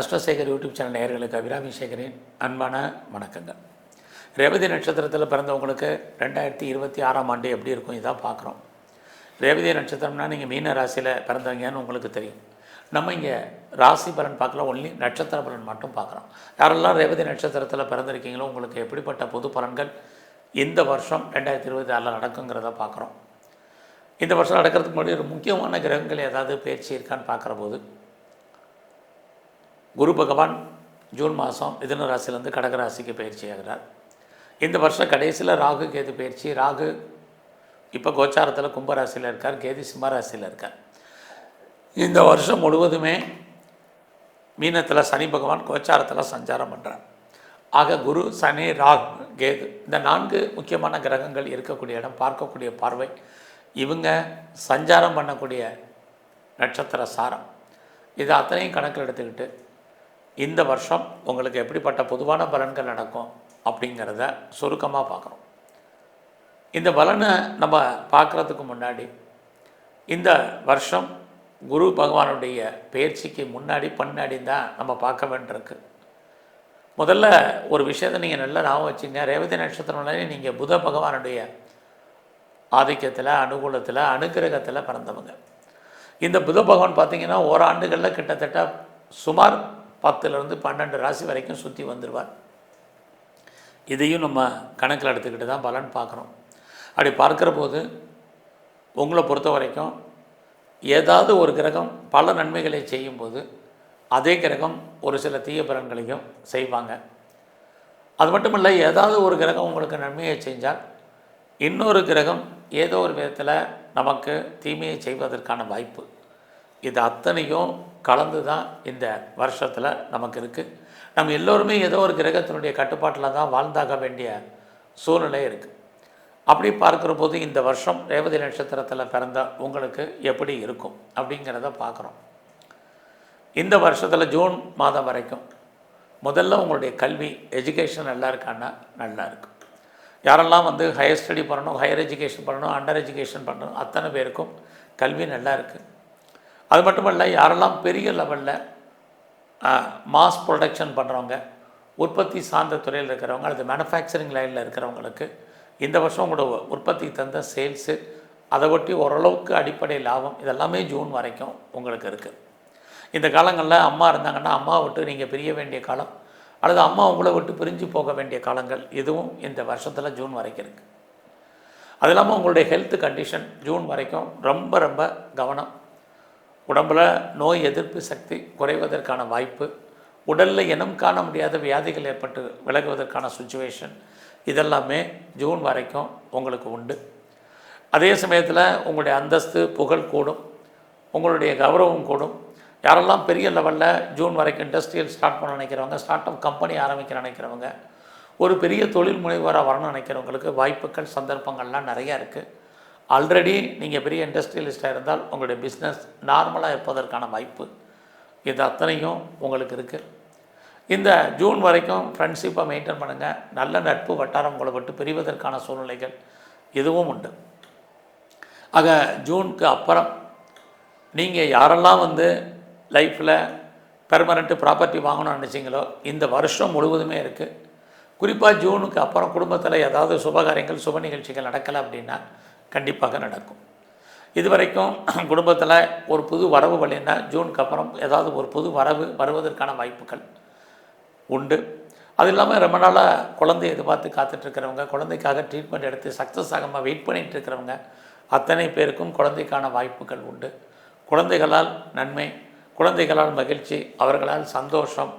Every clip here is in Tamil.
அஷ்டசேகர் யூடியூப் சேனல் நேயர்களுக்கு அபிராமி சேகரின் அன்பான வணக்கங்கள். ரேவதி நட்சத்திரத்தில் பிறந்தவங்களுக்கு ரெண்டாயிரத்தி இருபத்தி ஆறாம் ஆண்டு எப்படி இருக்கும் இதான் பார்க்குறோம் ரேவதி நட்சத்திரம்னா நீங்கள் மீன ராசியில் பிறந்தவங்கன்னு உங்களுக்கு தெரியும். நம்ம இங்கே ராசி பலன் பார்க்கல ஒன்லி நட்சத்திர பலன் மட்டும் பார்க்குறோம் யாரெல்லாம் ரேவதி நட்சத்திரத்தில் பிறந்திருக்கீங்களோ உங்களுக்கு எப்படிப்பட்ட பொது பலன்கள் இந்த வருஷம் ரெண்டாயிரத்தி இருபத்தி ஆறில் நடக்குங்கிறத பார்க்குறோம் இந்த வருஷம் நடக்கிறதுக்கு முன்னாடி ஒரு முக்கியமான கிரகங்கள் ஏதாவது பயிற்சி இருக்கான்னு பார்க்குற போது குரு பகவான் ஜூன் மாதம் மிதுன ராசியிலேருந்து கடக ராசிக்கு பயிற்சி ஆகிறார். இந்த வருஷம் கடைசியில் ராகு கேது பயிற்சி. ராகு இப்போ கோச்சாரத்தில் கும்பராசியில் இருக்கார் கேது சிம்மராசியில் இருக்கார். இந்த வருஷம் முழுவதுமே மீனத்தில் சனி பகவான் கோச்சாரத்தில் சஞ்சாரம் பண்ணுறார் ஆக குரு சனி ராகு கேது இந்த நான்கு முக்கியமான கிரகங்கள் இருக்கக்கூடிய இடம் பார்க்கக்கூடிய பார்வை. இவங்க சஞ்சாரம் பண்ணக்கூடிய நட்சத்திர சாரம். இது அத்தனையும் கணக்கில் எடுத்துக்கிட்டு இந்த வருஷம் உங்களுக்கு எப்படிப்பட்ட பொதுவான பலன்கள் நடக்கும் அப்படிங்கிறத சுருக்கமாக பார்க்குறோம் இந்த பலனை நம்ம பார்க்குறதுக்கு முன்னாடி இந்த வருஷம் குரு பகவானுடைய பயிற்சிக்கு முன்னாடி பின்னாடி தான் நம்ம பார்க்க வேண்டியிருக்கு. முதல்ல ஒரு விஷயத்தை நீங்கள் நல்லா ஞாபகம் வச்சுங்க. ரேவதி நட்சத்திரம்னாலே நீங்கள் புத பகவானுடைய ஆதிக்கத்தில் அனுகூலத்தில் அனுகிரகத்தில் பிறந்தவங்க. இந்த புத பகவான் பார்த்தீங்கன்னா ஓராண்டுகளில் கிட்டத்தட்ட சுமார் பத்துலேருந்து பன்னெண்டு ராசி வரைக்கும் சுற்றி வந்துடுவார் இதையும் நம்ம கணக்கில் எடுத்துக்கிட்டு தான் பலன் பார்க்குறோம் அப்படி பார்க்குற போது உங்களை பொறுத்த வரைக்கும் ஏதாவது ஒரு கிரகம் பல நன்மைகளை செய்யும்போது அதே கிரகம் ஒரு சில தீய பலன்களையும் செய்வாங்க. அது மட்டும் இல்லை ஏதாவது ஒரு கிரகம் உங்களுக்கு நன்மையை செஞ்சால் இன்னொரு கிரகம் ஏதோ ஒரு விதத்தில் நமக்கு தீமையை செய்வதற்கான வாய்ப்பு. இது அத்தனையும் கலந்து தான் இந்த வருஷத்தில் நமக்கு இருக்குது நம்ம எல்லோருமே ஏதோ ஒரு கிரகத்தினுடைய கட்டுப்பாட்டில் தான் வாழ்ந்தாக வேண்டிய சூழ்நிலை இருக்குது அப்படி பார்க்குற போது இந்த வருஷம் ரேவதி நட்சத்திரத்தில் பிறந்த உங்களுக்கு எப்படி இருக்கும் அப்படிங்கிறத பார்க்குறோம். இந்த வருஷத்தில் ஜூன் மாதம் வரைக்கும் முதல்ல உங்களுடைய கல்வி எஜுகேஷன் நல்லா இருக்கான்னா நல்லா இருக்கும் யாரெல்லாம் வந்து ஹையர் ஸ்டடி பண்ணணும் ஹையர் எஜுகேஷன் பண்ணணும் அண்டர் எஜுகேஷன் பண்ணணும் அத்தனை பேருக்கும் கல்வி நல்லா இருக்குது அது மட்டும் இல்லை யாரெல்லாம் பெரிய லெவலில் மாஸ் ப்ரொடக்ஷன் பண்ணுறவங்க உற்பத்தி சார்ந்த துறையில் இருக்கிறவங்க அல்லது மேனுஃபேக்சரிங் லைனில் இருக்கிறவங்களுக்கு இந்த வருஷம் உங்களோட உற்பத்தி தந்த சேல்ஸு அதை ஒட்டி ஓரளவுக்கு அடிப்படை லாபம் இதெல்லாமே ஜூன் வரைக்கும் உங்களுக்கு இருக்குது இந்த காலங்களில் அம்மா இருந்தாங்கன்னா அம்மா விட்டு நீங்கள் பிரிய வேண்டிய காலம் அல்லது அம்மா உங்களை விட்டு பிரிஞ்சு போக வேண்டிய காலங்கள் இதுவும் இந்த வருஷத்தில் ஜூன் வரைக்கும் இருக்குது அது இல்லாமல் உங்களுடைய ஹெல்த் கண்டிஷன் ஜூன் வரைக்கும் ரொம்ப ரொம்ப கவனம் உடம்பில் நோய் எதிர்ப்பு சக்தி குறைவதற்கான வாய்ப்பு உடலில் இனம் காண முடியாத வியாதிகள் ஏற்பட்டு விலகுவதற்கான சுச்சுவேஷன் இதெல்லாமே ஜூன் வரைக்கும் உங்களுக்கு உண்டு. அதே சமயத்தில் உங்களுடைய அந்தஸ்து புகழ் கூடும் உங்களுடைய கௌரவம் கூடும். யாரெல்லாம் பெரிய லெவலில் ஜூன் வரைக்கும் இண்டஸ்ட்ரியல் ஸ்டார்ட் பண்ண நினைக்கிறவங்க ஸ்டார்ட் அப் கம்பெனி ஆரம்பிக்க நினைக்கிறவங்க ஒரு பெரிய தொழில் முனைவராக வரணும்னு நினைக்கிறவங்களுக்கு வாய்ப்புகள் சந்தர்ப்பங்கள்லாம் நிறையா இருக்குது ஆல்ரெடி நீங்கள் பெரிய இண்டஸ்ட்ரியலிஸ்டாக இருந்தால் உங்களுடைய பிஸ்னஸ் நார்மலாக இருப்பதற்கான வாய்ப்பு இது அத்தனையும் உங்களுக்கு இருக்குது இந்த ஜூன் வரைக்கும் ஃப்ரெண்ட்ஷிப்பை மெயின்டைன் பண்ணுங்கள் நல்ல நட்பு வட்டாரம் உங்களை விட்டு பிரிவதற்கான சூழ்நிலைகள் இதுவும் உண்டு. ஆக ஜூனுக்கு அப்புறம் நீங்கள் யாரெல்லாம் வந்து லைஃப்பில் பெர்மனண்ட்டு ப்ராப்பர்ட்டி வாங்கணும்னு நினச்சிங்களோ இந்த வருஷம் முழுவதுமே இருக்குது குறிப்பாக ஜூனுக்கு அப்புறம் குடும்பத்தில் ஏதாவது சுபகாரியங்கள் சுப நிகழ்ச்சிகள் நடக்கலை அப்படின்னா கண்டிப்பாக நடக்கும். இது வரைக்கும் குடும்பத்தில் ஒரு புது வரவு வழின்னா ஜூனுக்கு அப்புறம் ஏதாவது ஒரு புது வரவு வருவதற்கான வாய்ப்புகள் உண்டு. அது இல்லாமல் ரொம்ப நாளாக குழந்தை எதிர்பார்த்து காத்துட்ருக்கிறவங்க குழந்தைக்காக ட்ரீட்மெண்ட் எடுத்து சக்ஸஸ் ஆகாமல் வெயிட் பண்ணிகிட்டு இருக்கிறவங்க அத்தனை பேருக்கும் குழந்தைக்கான வாய்ப்புகள் உண்டு. குழந்தைகளால் நன்மை குழந்தைகளால் மகிழ்ச்சி அவர்களால் சந்தோஷம்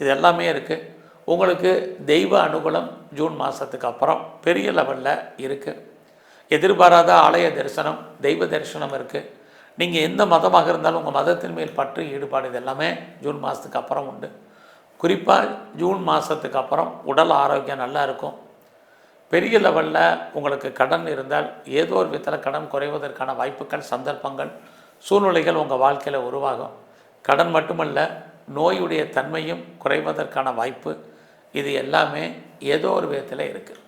இது எல்லாமே இருக்குது உங்களுக்கு தெய்வ அனுகூலம் ஜூன் மாதத்துக்கு அப்புறம் பெரிய லெவலில் இருக்குது எதிர்பாராத ஆலய தரிசனம் தெய்வ தரிசனம் இருக்குது நீங்கள் எந்த மதமாக இருந்தாலும் உங்கள் மதத்தின் மேல் பற்று ஈடுபாடு இது எல்லாமே ஜூன் மாதத்துக்கு அப்புறம் உண்டு. குறிப்பாக ஜூன் மாதத்துக்கு அப்புறம் உடல் ஆரோக்கியம் நல்லா இருக்கும். பெரிய லெவலில் உங்களுக்கு கடன் இருந்தால் ஏதோ ஒரு விதத்தில் கடன் குறைவதற்கான வாய்ப்புகள் சந்தர்ப்பங்கள் சூழ்நிலைகள் உங்கள் வாழ்க்கையில் உருவாகும். கடன் மட்டுமல்ல நோயுடைய தன்மையும் குறைவதற்கான வாய்ப்பு இது எல்லாமே ஏதோ ஒரு விதத்தில் இருக்குது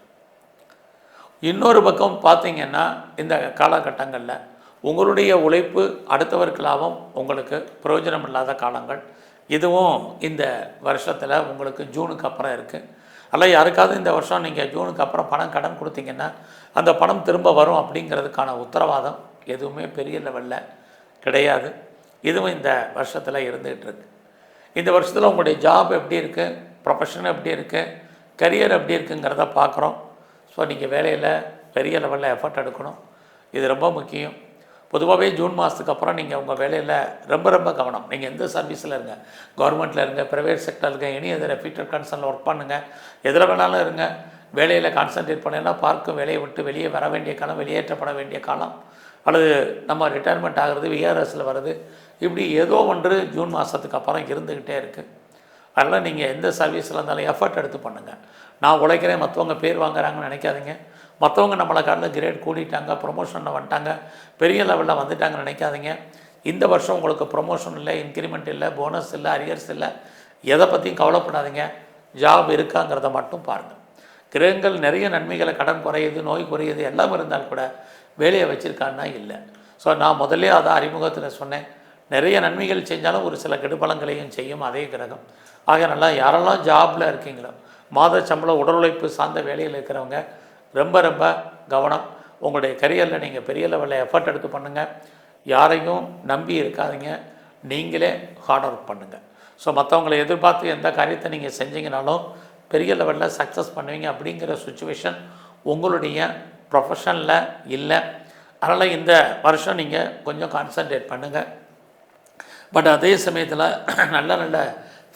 இன்னொரு பக்கம் பார்த்தீங்கன்னா இந்த காலகட்டங்களில் உங்களுடைய உழைப்பு அடுத்தவருக்கு லாபம் உங்களுக்கு பிரயோஜனம் இல்லாத காலங்கள். இதுவும் இந்த வருஷத்தில் உங்களுக்கு ஜூனுக்கு அப்புறம் இருக்குது அல்ல யாருக்காவது இந்த வருஷம் நீங்கள் ஜூனுக்கு அப்புறம் பணம் கடன் கொடுத்தீங்கன்னா அந்த பணம் திரும்ப வரும் அப்படிங்கிறதுக்கான உத்தரவாதம் எதுவுமே பெரிய லெவலில் கிடையாது. இதுவும் இந்த வருஷத்தில் இருந்துகிட்டு இருக்கு. இந்த வருஷத்தில் உங்களுடைய ஜாப் எப்படி இருக்குது ப்ரொஃபஷன் எப்படி இருக்குது கரியர் எப்படி இருக்குங்கிறத பார்க்குறோம். ஸோ நீங்கள் வேலையில் பெரிய லெவலில் எஃபர்ட் எடுக்கணும். இது ரொம்ப முக்கியம். பொதுவாகவே ஜூன் மாதத்துக்கு அப்புறம் நீங்கள் உங்கள் வேலையில் ரொம்ப ரொம்ப கவனம். நீங்கள் எந்த சர்வீஸில் இருங்க. கவர்மெண்ட்டில் இருங்க ப்ரைவேட் செக்டர் இருங்க எனி எதில் ரெஃபீட்டர் கன்சர்னில் ஒர்க் பண்ணுங்கள் எதில் வேணாலும் இருங்க. வேலையில் கான்சன்ட்ரேட் பண்ணீங்கன்னா பார்க்கும் வேலையை விட்டு வெளியே வர வேண்டிய காலம் வெளியேற்றப்பட வேண்டிய காலம். அல்லது நம்ம ரிட்டையர்மெண்ட் ஆகிறது விஆர்எஸில் வருது. இப்படி ஏதோ ஒன்று ஜூன் மாதத்துக்கு அப்புறம் இருந்துக்கிட்டே இருக்குது அதனால் நீங்கள் எந்த சர்வீஸில் இருந்தாலும் எஃபர்ட் எடுத்து பண்ணுங்கள் நான் உழைக்கிறேன் மற்றவங்க பேர் வாங்குறாங்கன்னு நினைக்காதீங்க. மற்றவங்க நம்மளை காட்டில் கிரேட் கூடிட்டாங்க ப்ரொமோஷனில் வந்துட்டாங்க பெரிய லெவலில் வந்துட்டாங்கன்னு நினைக்காதீங்க. இந்த வருஷம் உங்களுக்கு ப்ரொமோஷன் இல்லை இன்க்ரிமெண்ட் இல்லை போனஸ் இல்லை அரியர்ஸ் இல்லை எதை பற்றியும் கவலைப்படாதீங்க. ஜாப் இருக்காங்கிறத மட்டும் பாருங்கள் கிரகங்கள் நிறைய நன்மைகளை கடன் குறையுது நோய் குறையுது எல்லாம் இருந்தால் கூட வேலையை வச்சுருக்கான்னா இல்லை. ஸோ நான் முதல்ல அதை அறிமுகத்தில் சொன்னேன். நிறைய நன்மைகள் செஞ்சாலும் ஒரு சில கெடுபலங்களையும் செய்யும் அதே கிரகம். ஆக நல்லா யாரெல்லாம் ஜாபில் இருக்கீங்களோ மாத சம்பளம் உடல் உழைப்பு சார்ந்த வேலையில் இருக்கிறவங்க ரொம்ப ரொம்ப கவனம். உங்களுடைய கரியரில் நீங்கள் பெரிய லெவலில் எஃபர்ட் எடுத்து பண்ணுங்கள் யாரையும் நம்பி இருக்காதீங்க. நீங்களே ஹார்ட் ஒர்க் பண்ணுங்கள் ஸோ மற்றவங்களை எதிர்பார்த்து எந்த காரியத்தை நீங்கள் செஞ்சீங்கனாலும் பெரிய லெவலில் சக்ஸஸ் பண்ணுவீங்க அப்படிங்கிற சுச்சுவேஷன் உங்களுடைய ப்ரொஃபஷனில் இல்லை. அதனால் இந்த வருஷம் நீங்கள் கொஞ்சம் கான்சன்ட்ரேட் பண்ணுங்கள் பட் அதே சமயத்தில் நல்ல நல்ல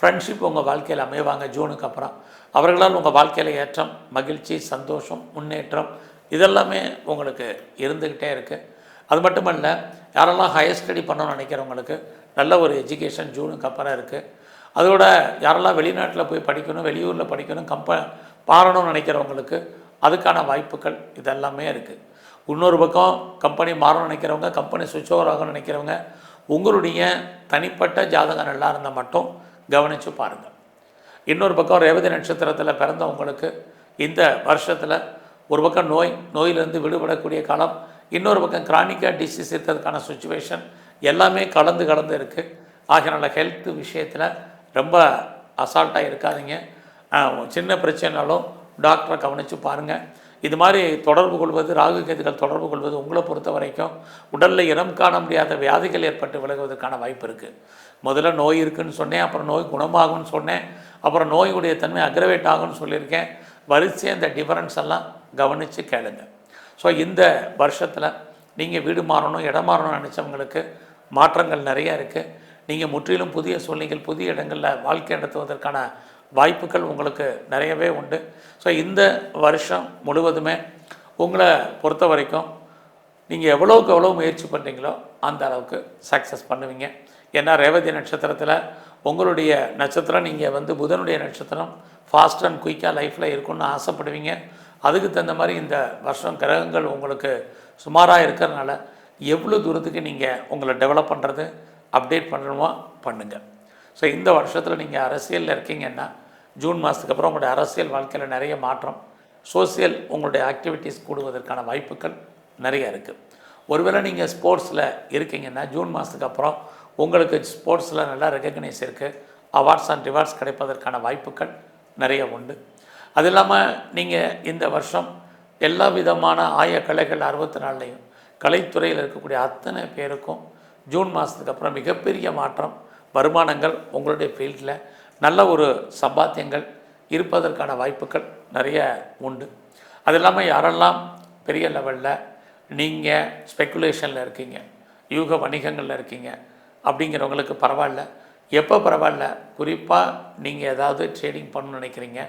ஃப்ரெண்ட்ஷிப் உங்கள் வாழ்க்கையில் அமைவாங்க ஜூனுக்கு அப்புறம். அவர்களால் உங்கள் வாழ்க்கையில் ஏற்றம் மகிழ்ச்சி சந்தோஷம் முன்னேற்றம் இதெல்லாமே உங்களுக்கு இருந்துக்கிட்டே இருக்குது அது மட்டுமல்ல யாரெல்லாம் ஹையர் ஸ்டடி பண்ணணும்னு நினைக்கிறவங்களுக்கு நல்ல ஒரு எஜுகேஷன் ஜூனுக்கு அப்புறம் இருக்குது அதோட யாரெல்லாம் வெளிநாட்டில் போய் படிக்கணும் வெளியூரில் படிக்கணும் கம்ப பாரணும்னு நினைக்கிறவங்களுக்கு அதுக்கான வாய்ப்புகள் இதெல்லாமே இருக்குது இன்னொரு பக்கம் கம்பெனி மாறணும்னு நினைக்கிறவங்க கம்பெனி சுவிட்ச் ஓவர் ஆகணும்னு நினைக்கிறவங்க உங்களுடைய தனிப்பட்ட ஜாதகம் நல்லா இருந்தால் மட்டும் கவனித்து பாருங்கள் இன்னொரு பக்கம் ரேவதி நட்சத்திரத்தில் பிறந்தவங்களுக்கு இந்த வருஷத்தில் ஒரு பக்கம் நோய் நோயிலிருந்து விடுபடக்கூடிய காலம் இன்னொரு பக்கம் கிரானிக்காக டிசீஸ் இருக்கிறதுக்கான சுச்சுவேஷன் எல்லாமே கலந்து கலந்து இருக்குது ஆகையினால ஹெல்த் விஷயத்தில் ரொம்ப அசால்ட்டாக இருக்காதீங்க. சின்ன பிரச்சனைனாலும் டாக்டரை கவனித்து பாருங்கள் இது மாதிரி தொடர்பு கொள்வது ராகு கேதுகள் தொடர்பு கொள்வது உங்களை பொறுத்த வரைக்கும் உடலில் இனம் காண முடியாத வியாதிகள் ஏற்பட்டு விலகுவதற்கான வாய்ப்பு இருக்குது முதல்ல நோய் இருக்குன்னு சொன்னேன் அப்புறம் நோய் குணமாகும்னு சொன்னேன் அப்புறம் நோயுடைய தன்மை அக்ரவேட் ஆகும்னு சொல்லியிருக்கேன். வரிசையாக இந்த டிஃபரன்ஸ் எல்லாம் கவனித்து கேளுங்க. ஸோ இந்த வருஷத்தில் நீங்கள் வீடு மாறணும் இடம் மாறணும்னு நினச்சவங்களுக்கு மாற்றங்கள் நிறையா இருக்குது நீங்கள் முற்றிலும் புதிய சூழ்நிலைகள் புதிய இடங்களில் வாழ்க்கை நடத்துவதற்கான வாய்ப்புகள் உங்களுக்கு நிறையவே உண்டு. ஸோ இந்த வருஷம் முழுவதுமே உங்களை பொறுத்த வரைக்கும் நீங்கள் எவ்வளோக்கு எவ்வளோ முயற்சி பண்ணுறீங்களோ அந்த அளவுக்கு சக்ஸஸ் பண்ணுவீங்க. ஏன்னா ரேவதி நட்சத்திரத்தில் உங்களுடைய நட்சத்திரம் நீங்கள் வந்து புதனுடைய நட்சத்திரம் ஃபாஸ்ட் அண்ட் குயிக்காக லைஃப்பில் இருக்கும்னு ஆசைப்படுவீங்க. அதுக்கு தகுந்த மாதிரி இந்த வருஷம் கிரகங்கள் உங்களுக்கு சுமாராக இருக்கிறதுனால எவ்வளோ தூரத்துக்கு நீங்கள் உங்களை டெவலப் பண்ணுறது அப்டேட் பண்ணணுமோ பண்ணுங்கள் ஸோ இந்த வருஷத்தில் நீங்கள் அரசியலில் இருக்கீங்கன்னா ஜூன் மாதத்துக்கு அப்புறம் உங்களுடைய அரசியல் வாழ்க்கையில் நிறைய மாற்றம் சோசியல் உங்களுடைய ஆக்டிவிட்டீஸ் கூடுவதற்கான வாய்ப்புகள் நிறைய இருக்குது ஒருவேளை நீங்கள் ஸ்போர்ட்ஸில் இருக்கீங்கன்னா ஜூன் மாதத்துக்கு அப்புறம் உங்களுக்கு ஸ்போர்ட்ஸில் நல்லா ரெகக்னைஸ் இருக்குது அவார்ட்ஸ் அண்ட் ரிவார்ட்ஸ் கிடைப்பதற்கான வாய்ப்புகள் நிறைய உண்டு. அது இல்லாமல் நீங்கள் இந்த வருஷம் எல்லா விதமான ஆய கலைகள் அறுபத்தி நாலுலையும் கலைத்துறையில் இருக்கக்கூடிய அத்தனை பேருக்கும் ஜூன் மாதத்துக்கு அப்புறம் மிகப்பெரிய மாற்றம் வருமானங்கள் உங்களுடைய ஃபீல்டில் நல்ல ஒரு சம்பாத்தியங்கள் இருப்பதற்கான வாய்ப்புகள் நிறைய உண்டு. அது இல்லாமல் யாரெல்லாம் பெரிய லெவலில் நீங்கள் ஸ்பெக்குலேஷனில் இருக்கீங்க யூக வணிகங்களில் இருக்கீங்க அப்படிங்கிறவங்களுக்கு பரவாயில்ல. எப்போ பரவாயில்ல? குறிப்பாக நீங்கள் ஏதாவது ட்ரேடிங் பண்ணணும்னு நினைக்கிறீங்க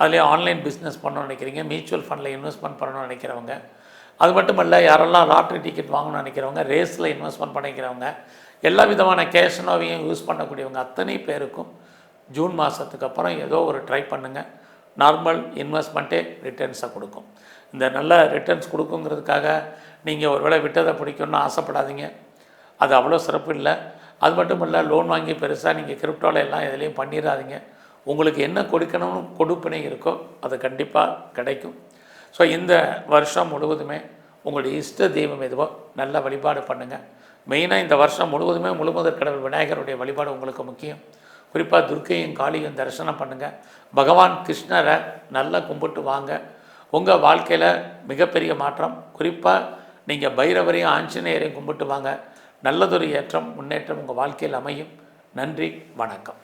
அதுலேயே ஆன்லைன் பிஸ்னஸ் பண்ணணும்னு நினைக்கிறீங்க மியூச்சுவல் ஃபண்டில் இன்வெஸ்ட்மெண்ட் பண்ணணும்னு நினைக்கிறவங்க அது மட்டும் இல்லை யாரெல்லாம் லாட்ரி டிக்கெட் வாங்கணும்னு நினைக்கிறவங்க ரேஸில் இன்வெஸ்ட்மெண்ட் பண்ணிக்கிறவங்க எல்லா விதமான கேஷ்னோவையும் யூஸ் பண்ணக்கூடியவங்க அத்தனை பேருக்கும் ஜூன் மாதத்துக்கு அப்புறம் ஏதோ ஒரு ட்ரை பண்ணுங்கள் நார்மல் இன்வெஸ்ட்மெண்ட்டே ரிட்டர்ன்ஸை கொடுக்கும். இந்த நல்ல ரிட்டர்ன்ஸ் கொடுக்குங்கிறதுக்காக நீங்கள் ஒருவேளை விட்டதை பிடிக்கணும்னு ஆசைப்படாதீங்க. அது அவ்வளோ சிறப்பு இல்லை. அது மட்டும் இல்லை லோன் வாங்கி பெருசாக நீங்கள் கிரிப்டோவில் எல்லாம் எதுலேயும் பண்ணிடாதீங்க உங்களுக்கு என்ன கொடுக்கணும்னு கொடுப்பினை இருக்கோ அது கண்டிப்பாக கிடைக்கும். ஸோ இந்த வருஷம் முழுவதுமே உங்களுடைய இஷ்ட தெய்வம் எதுவோ நல்ல வழிபாடு பண்ணுங்கள் மெயினாக இந்த வருஷம் முழுவதுமே முழுமுதற் கடவுள் விநாயகருடைய வழிபாடு உங்களுக்கு முக்கியம். குறிப்பாக துர்க்கையும் காளியும் தரிசனம் பண்ணுங்கள் பகவான் கிருஷ்ணரை நல்லா கும்பிட்டு வாங்க. உங்கள் வாழ்க்கையில் மிகப்பெரிய மாற்றம். குறிப்பாக நீங்கள் பைரவரையும் ஆஞ்சநேயரையும் கும்பிட்டு வாங்க. நல்லதொரு ஏற்றம் முன்னேற்றம் உங்கள் வாழ்க்கையில் அமையும். நன்றி வணக்கம்.